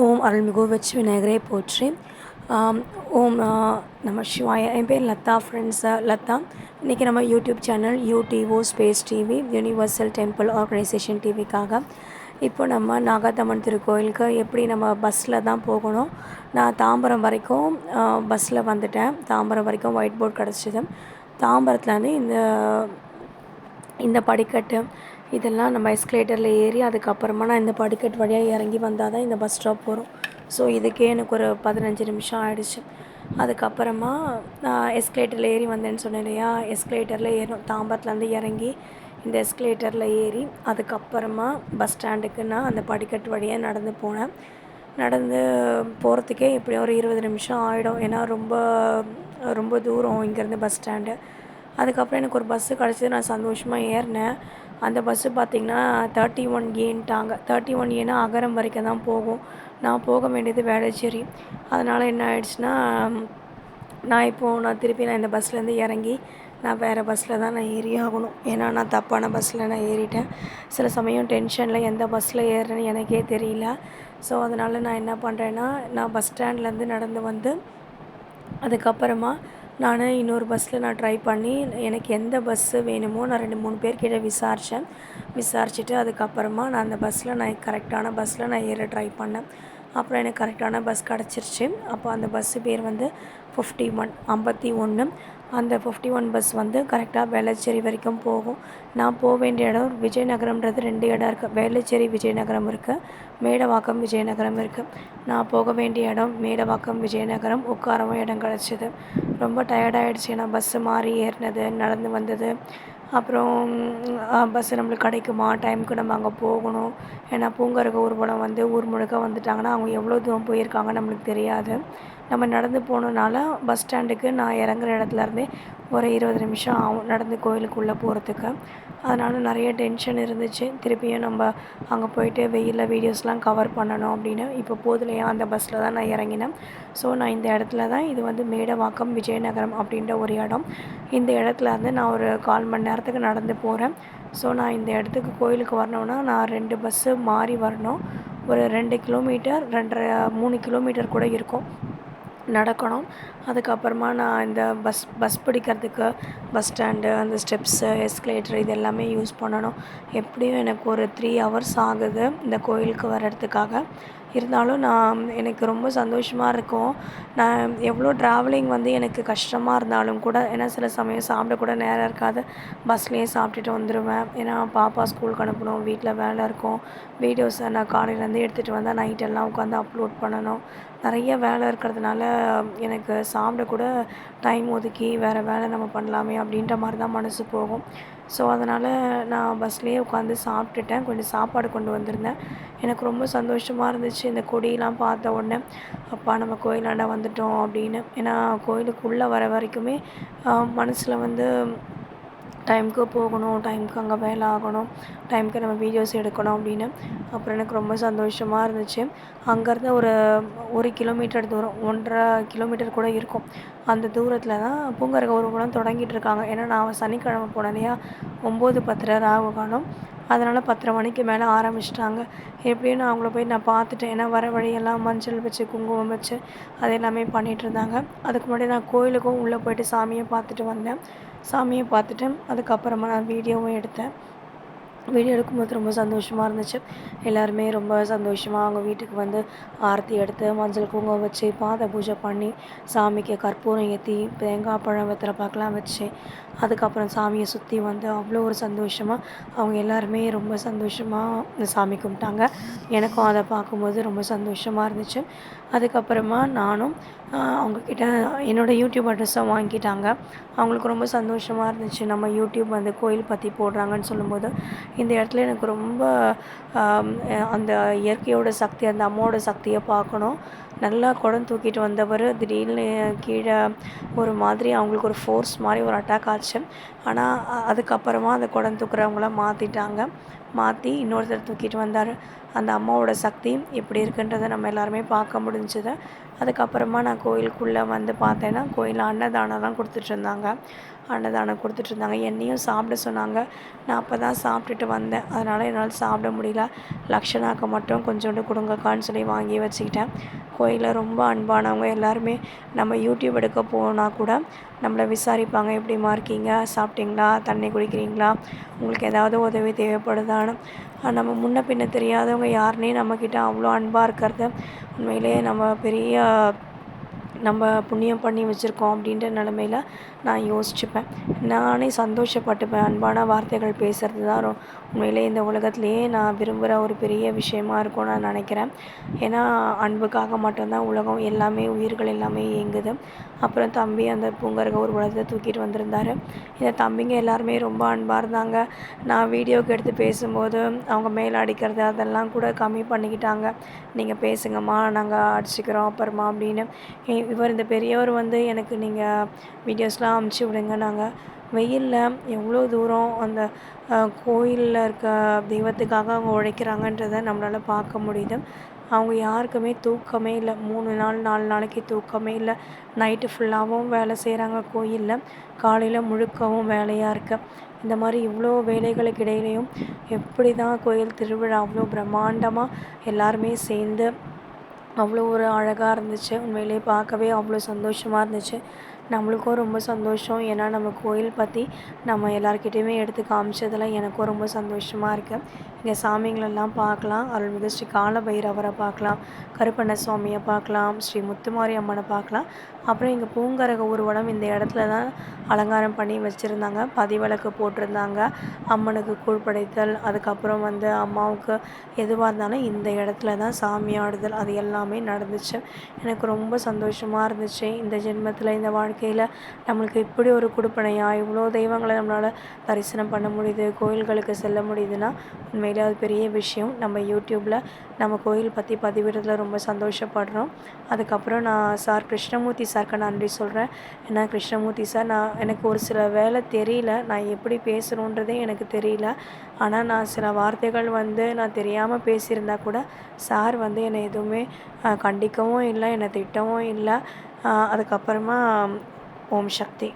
ஓம் அருள்மிகு வச்சு விநாயகரே போற்றி ஓம் நம்ம சிவாய என் பேர் லதா ஃப்ரெண்ட்ஸ் லதா. இன்றைக்கி நம்ம YouTube channel UTO space TV universal temple organization டிவிக்காக. இப்போ நம்ம நாகாத்தம்மன் திருக்கோயிலுக்கு எப்படி நம்ம பஸ்ஸில் தான் போகணும்? நான் தாம்பரம் வரைக்கும் பஸ்ஸில் வந்துட்டேன். தாம்பரம் வரைக்கும் ஒயிட் போர்ட் கிடச்சிது. தாம்பரத்துலேருந்து இந்த இந்த படிக்கட்டு இதெல்லாம் நம்ம எஸ்கலேட்டரில் ஏறி அதுக்கப்புறமா நான் இந்த படிக்கட்டு வழியாக இறங்கி வந்தால் தான் இந்த பஸ் ஸ்டாப் வரும். ஸோ இதுக்கே எனக்கு ஒரு பதினஞ்சு நிமிஷம் ஆகிடுச்சு அதுக்கப்புறமா நான் எஸ்கலேட்டரில் ஏறி வந்தேன்னு சொன்னேன் இல்லையா? எஸ்கலேட்டரில் ஏறணும். தாம்பரத்துலேருந்து இறங்கி இந்த எஸ்கலேட்டரில் ஏறி அதுக்கப்புறமா பஸ் ஸ்டாண்டுக்கு நான் அந்த படிக்கட்டு வழியாக நடந்து போனேன். நடந்து போகிறதுக்கே இப்படி ஒரு இருபது நிமிஷம் ஆகிடும் ஏன்னா ரொம்ப ரொம்ப தூரம் இங்கேருந்து பஸ் ஸ்டாண்டு அதுக்கப்புறம் எனக்கு ஒரு பஸ்ஸு கிடச்சிது. நான் சந்தோஷமாக ஏறினேன். அந்த பஸ்ஸு பார்த்திங்கன்னா தேர்ட்டி ஒன் ஏன்ட்டாங்க. தேர்ட்டி ஒன் ஏன்னா அகரம் வரைக்கும் தான் போகும். நான் போக வேண்டியது வேளச்சேரி. அதனால் என்ன ஆயிடுச்சுன்னா நான் இப்போது நான் திருப்பி நான் இந்த பஸ்லேருந்து இறங்கி நான் வேறு பஸ்ஸில் தான் நான் ஏறி ஆகணும். ஏன்னா நான் தப்பான பஸ்ஸில் நான் ஏறிட்டேன். சில சமயம் டென்ஷனில் எந்த பஸ்ஸில் ஏறுறேன்னு எனக்கே தெரியல. ஸோ அதனால் நான் என்ன பண்ணுறேன்னா நான் பஸ் ஸ்டாண்ட்லேருந்து நடந்து வந்து அதுக்கப்புறமா நான் இன்னொரு பஸ்ஸில் நான் ட்ரை பண்ணி எனக்கு எந்த பஸ்ஸு வேணுமோ நான் ரெண்டு மூணு பேர்கிட்ட விசாரித்தேன் விசாரிச்சுட்டு அதுக்கப்புறமா நான் அந்த பஸ்ஸில் நான் கரெக்டான பஸ்ஸில் நான் ஏற ட்ரை பண்ணேன். அப்புறம் எனக்கு கரெக்டான பஸ் கிடச்சிருச்சு. அப்போ அந்த பஸ்ஸு பேர் வந்து ஃபிஃப்டி ஒன் ஐம்பத்தி ஒன்று அந்த ஃபிஃப்டி ஒன் பஸ் வந்து கரெக்டாக வேளச்சேரி வரைக்கும் போகும். நான் போக வேண்டிய இடம் விஜயநகரம்ன்றது ரெண்டு இடம் இருக்குது வேளச்சேரி விஜயநகரம் இருக்குது மேடவாக்கம் விஜயநகரம் இருக்குது நான் போக வேண்டிய இடம் மேடவாக்கம் விஜயநகரம். உட்காரவும் இடம் கிடச்சிது. ரொம்ப டயர்டாகிடுச்சு ஏன்னா பஸ்ஸு மாறி ஏறினது நடந்து வந்தது. அப்புறம் பஸ்ஸு நம்மளுக்கு கிடைக்குமா? டைமுக்கு நம்ம அங்கே போகணும். ஏன்னா பூங்கரக ஊர்வலம் வந்து ஊர் முழுக்க வந்துட்டாங்கன்னா அவங்க எவ்வளோ தூரம் போயிருக்காங்க நம்மளுக்கு தெரியாது. நம்ம நடந்து போனனால பஸ் ஸ்டாண்டுக்கு நான் இறங்குற இடத்துலருந்தே ஒரு இருபது நிமிஷம் ஆகும் நடந்து கோயிலுக்குள்ளே போகிறதுக்கு அதனால் நிறைய டென்ஷன் இருந்துச்சு. திருப்பியும் நம்ம அங்கே போயிட்டு வெயிலில் வீடியோஸ்லாம் கவர் பண்ணணும் அப்படின்னு. இப்போ போதிலையா? அந்த பஸ்ஸில் தான் நான் இறங்கினேன். ஸோ நான் இந்த இடத்துல தான் இது வந்து மேடவாக்கம் விஜயநகரம் அப்படின்ற ஒரு இடம். இந்த இடத்துல வந்து நான் ஒரு கால் மணி நேரத்துக்கு நடந்து போகிறேன் ஸோ நான் இந்த இடத்துக்கு கோயிலுக்கு வரணுன்னா நான் ரெண்டு பஸ்ஸு மாறி வரணும். ஒரு ரெண்டு கிலோமீட்டர் ரெண்டரை மூணு கிலோமீட்டர் கூட இருக்கும். நடக்கணும். அதுக்கப்புறமா நான் இந்த பஸ் பஸ் பிடிக்கிறதுக்கு பஸ் ஸ்டாண்டு அந்த ஸ்டெப்ஸு எஸ்கலேட்டர் இது எல்லாமே யூஸ் பண்ணணும். எப்படியும் எனக்கு ஒரு த்ரீ ஹவர்ஸ் ஆகுது இந்த கோயிலுக்கு வர்றதுக்காக. இருந்தாலும் நான் எனக்கு ரொம்ப சந்தோஷமாக இருக்கும். நான் எவ்வளோ ட்ராவலிங் வந்து எனக்கு கஷ்டமாக இருந்தாலும் கூட ஏன்னா சில சமயம் சாப்பிட கூட நேரம் இருக்காது. பஸ்லேயே சாப்பிட்டுட்டு வந்துடுவேன் ஏன்னா பாப்பா ஸ்கூலுக்கு அனுப்பணும் வீட்டில் வேலை இருக்கும். வீடியோஸை நான் காலையிலேருந்து எடுத்துகிட்டு வந்தால் நைட்டெல்லாம் உட்காந்து அப்லோட் பண்ணணும். நிறைய வேலை இருக்கிறதுனால எனக்கு சாப்பிட கூட டைம் ஒதுக்கி வேறு வேலை நம்ம பண்ணலாமே அப்படின்ற மாதிரி தான் மனசு போகும். ஸோ அதனால் நான் பஸ்லேயே உட்காந்து சாப்பிட்டுட்டேன். கொஞ்சம் சாப்பாடு கொண்டு வந்திருந்தேன். எனக்கு ரொம்ப சந்தோஷமாக இருந்துச்சு இந்த கொடியெலாம் பார்த்த உடனே. அப்பா நம்ம கோயிலாண்ட வந்துட்டோம் அப்படின்னு. ஏன்னா கோயிலுக்குள்ளே வர வரைக்குமே மனசில் வந்து டைமுக்கு போகணும் டைமுக்கு அங்கே வேலை ஆகணும் டைமுக்கு நம்ம வீடியோஸ் எடுக்கணும் அப்படின்னு. அப்புறம் எனக்கு ரொம்ப சந்தோஷமாக இருந்துச்சு. அங்கேருந்து ஒரு ஒரு கிலோமீட்டர் தூரம் ஒன்றரை கிலோமீட்டர் கூட இருக்கும். அந்த தூரத்தில் தான் பூங்கரக ஊர்வலம் தொடங்கிட்டு இருக்காங்க. ஏன்னா நான் சனிக்கிழமை போனதையா ஒம்பது பத்தரை ராகு காலம். அதனால் பத்தரை மணிக்கு மேலே ஆரம்பிச்சிட்டாங்க. எப்படியும் நான் அவங்கள போய் நான் பார்த்துட்டேன். ஏன்னா வர வழியெல்லாம் மஞ்சள் வச்சு குங்குமம் வச்சு அது எல்லாமே பண்ணிகிட்டு இருந்தாங்க. அதுக்கு முன்னாடி நான் கோயிலுக்கும் உள்ளே போயிட்டு சாமியை பார்த்துட்டு வந்தேன். சாமியை பார்த்துட்டு அதுக்கப்புறமா நான் வீடியோவும் எடுத்தேன். வீடியோ எடுக்கும்போது ரொம்ப சந்தோஷமாக இருந்துச்சு. எல்லாருமே ரொம்ப சந்தோஷமாக அவங்க வீட்டுக்கு வந்து ஆரத்தி எடுத்து மஞ்சள் குங்குமம் வச்சு பாத பூஜை பண்ணி சாமிக்கு கற்பூரம் ஏற்றி தேங்காய் பழம் வெத்தலை பாக்கெலாம் வச்சு அதுக்கப்புறம் சாமியை சுற்றி வந்து அவ்வளோ ஒரு சந்தோஷமாக அவங்க எல்லாருமே ரொம்ப சந்தோஷமாக சாமி கும்பிட்டாங்க. எனக்கும் அதை பார்க்கும்போது ரொம்ப சந்தோஷமாக இருந்துச்சு. அதுக்கப்புறமா நானும் அவங்கக்கிட்ட என்னோடய யூடியூப் அட்ரஸை வாங்கிட்டாங்க. அவங்களுக்கு ரொம்ப சந்தோஷமாக இருந்துச்சு. நம்ம யூடியூப் வந்து கோயில் பற்றி போடுறாங்கன்னு சொல்லும்போது இந்த இடத்துல எனக்கு ரொம்ப அந்த இயற்கையோட சக்தி அந்த அம்மாவோட சக்தியை பார்க்கணும். நல்லா குடம் தூக்கிட்டு வந்தவர் திடீர்னு கீழே ஒரு மாதிரி அவங்களுக்கு ஒரு ஃபோர்ஸ் மாதிரி ஒரு அட்டாக் ஆச்சு. ஆனால் அதுக்கப்புறமா அந்த குடம் தூக்குறவங்களாம் மாற்றிட்டாங்க மாற்றி இன்னொருத்தர் தூக்கிட்டு வந்தார். அந்த அம்மாவோட சக்தி எப்படி இருக்குன்றதை நம்ம எல்லாருமே பார்க்க முடிஞ்சுது. அதுக்கப்புறமா நான் கோயிலுக்குள்ளே வந்து பார்த்தேன்னா கோயிலில் அன்னதானம்லாம் கொடுத்துட்ருந்தாங்க. அன்னதானம் கொடுத்துட்ருந்தாங்க. என்னையும் சாப்பிட சொன்னாங்க. நான் அப்போ தான் சாப்பிட்டுட்டு வந்தேன். அதனால் என்னால் சாப்பிட முடியல. லக்ஷனாக்கு மட்டும் கொஞ்சோண்டு கொடுங்கக்கான்னு சொல்லி வாங்கி வச்சுக்கிட்டேன். கோயிலில் ரொம்ப அன்பானவங்க. எல்லாருமே நம்ம யூடியூப் எடுக்க போனால் கூட நம்மளை விசாரிப்பாங்க. எப்படிமா இருக்கீங்க? சாப்பிட்டீங்களா? தண்ணி குடிக்கிறீங்களா? உங்களுக்கு ஏதாவது உதவி தேவைப்படுதான்னு. நம்ம முன்ன பின்ன தெரியாதவங்க யாருனே நம்மக்கிட்ட அவ்வளோ அன்பாக இருக்கிறது. உண்மையிலேயே நம்ம பெரிய நம்ம புண்ணியம் பண்ணி வச்சுருக்கோம் அப்படின்ற நிலமையில நான் யோசிச்சுப்பேன். நானே சந்தோஷப்பட்டுப்பேன். அன்பான வார்த்தைகள் பேசுகிறது தான் ரொ உண்மையிலே இந்த உலகத்துலேயே நான் விரும்புகிற ஒரு பெரிய விஷயமா இருக்கும் நான் நினைக்கிறேன். ஏன்னா அன்புக்காக மட்டும்தான் உலகம் எல்லாமே உயிர்கள் எல்லாமே இயங்குது. அப்புறம் தம்பி அந்த பூங்கருக ஒரு உலகத்தை தூக்கிட்டு வந்திருந்தார். இந்த தம்பிங்க எல்லாருமே ரொம்ப அன்பாக இருந்தாங்க. நான் வீடியோக்கு எடுத்து பேசும்போது அவங்க மேலே அடிக்கிறது அதெல்லாம் கூட கம்மி பண்ணிக்கிட்டாங்க. நீங்கள் பேசுங்கம்மா நாங்கள் அடிச்சுக்கிறோம் அப்புறமா அப்படின்னு. இவர் இந்த பெரியவர் வந்து எனக்கு நீங்கள் வீடியோஸ்லாம் அமுச்சு விடுங்க நாங்கள் வெயிலில் எவ்வளோ தூரம் அந்த கோயிலில் இருக்க தெய்வத்துக்காக அவங்க உழைக்கிறாங்கன்றத நம்மளால் பார்க்க முடியுது. அவங்க யாருக்குமே தூக்கமே இல்லை. மூணு நாள் நாலு நாளைக்கு தூக்கமே இல்லை. நைட்டு ஃபுல்லாகவும் வேலை செய்கிறாங்க கோயிலில். காலையில் முழுக்கவும் வேலையாக இருக்குது இந்த மாதிரி இவ்வளோ வேலைகளுக்கு இடையிலையும் எப்படி தான் கோயில் திருவிழா அவ்வளோ பிரம்மாண்டமாக எல்லாருமே சேர்ந்து அவ்வளோ ஒரு அழகாக இருந்துச்சு. உண்மையிலே பார்க்கவே அவ்வளோ சந்தோஷமாக இருந்துச்சு. நம்மளுக்கும் ரொம்ப சந்தோஷம். ஏன்னா நம்ம கோயில் பற்றி நம்ம எல்லாருக்கிட்டேயுமே எடுத்து காமிச்சதில் எனக்கும் ரொம்ப சந்தோஷமாக இருக்குது இங்கே சாமிங்களெல்லாம் பார்க்கலாம். அருள்மிகு ஸ்ரீ கால பைரவரை பார்க்கலாம். கருப்பண்ண சுவாமியை பார்க்கலாம். ஸ்ரீ முத்துமாரி அம்மனை பார்க்கலாம். அப்புறம் இங்கே பூங்கரக ஊர்வலம் இந்த இடத்துல தான் அலங்காரம் பண்ணி வச்சுருந்தாங்க. பதிவிளக்கு போட்டிருந்தாங்க. அம்மனுக்கு கூழ் படைத்தல் அதுக்கப்புறம் வந்து அம்மாவுக்கு எதுவாக இருந்தாலும் இந்த இடத்துல தான் சாமி ஆடுதல் அது எல்லாமே நடந்துச்சு. எனக்கு ரொம்ப சந்தோஷமாக இருந்துச்சு. இந்த ஜென்மத்தில் இந்த வாழ்க்கையில் நம்மளுக்கு இப்படி ஒரு கொடுப்பனையாக இவ்வளோ தெய்வங்களை நம்மளால் தரிசனம் பண்ண முடியுது கோயில்களுக்கு செல்ல முடியுதுன்னா உண்மையிலே அது பெரிய விஷயம். நம்ம யூடியூப்பில் நம்ம கோயில் பற்றி பதிவிடுறதுல ரொம்ப சந்தோஷப்படுறோம். அதுக்கப்புறம் நான் சார் கிருஷ்ணமூர்த்தி சாருக்கு நன்றி சொல்கிறேன் ஏன்னா கிருஷ்ணமூர்த்தி சார் நான் எனக்கு ஒரு சில வேலை தெரியல. நான் எப்படி பேசணுன்றதே எனக்கு தெரியல. ஆனால் நான் சில வார்த்தைகள் வந்து நான் தெரியாமல் பேசியிருந்தா கூட சார் வந்து என்னை எதுவுமே கண்டிக்கவும் இல்லை என்னை திட்டவும் இல்லை. அதுக்கப்புறமா ஓம் சக்தி.